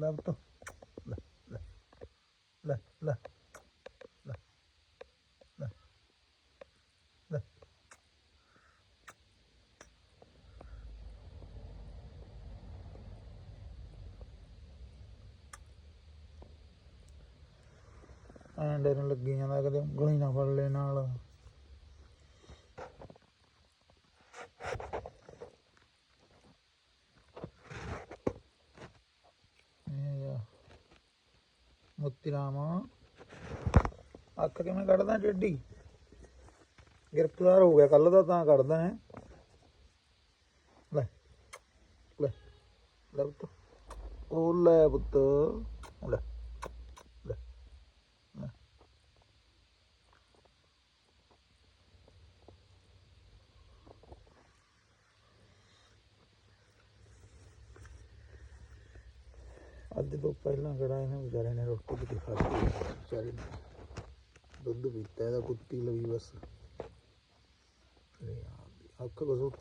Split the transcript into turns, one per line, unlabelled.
നിർത്തും അതിന്റെ ഗ്രീനാകതയും ഗ്ലീന പള്ളിനാൾ ਮੋਤੀ ਰਾਮਾ ਅੱਖ ਕਿਵੇਂ ਕੱਢਦਾ ਟੇਢੀ? ਗ੍ਰਿਫਤਾਰ ਹੋ ਗਿਆ ਕੱਲ ਦਾ ਤਾਂ ਕੱਢਦਾ ਹੈ। ਲੈ ਲੈ ਲੈ ਪੁੱਤ। ਉਹ ਲੈ ਪੁੱਤ ਲੈ। ਅੱਜ ਤੋਂ ਪਹਿਲਾਂ ਕਿਹੜਾ ਇਹਨੇ ਵਿਚਾਰੇ ਨੇ ਰੋਟੀ ਵੀ ਖਾਧੀ ਵਿਚਾਰੇ ਨੇ ਦੁੱਧ ਪੀਤਾ, ਇਹਦਾ ਕੁੱਤੀ ਲਈ ਬਸ। ਅਰੇ ਯਾਰ ਅੱਖ ਕਸੋ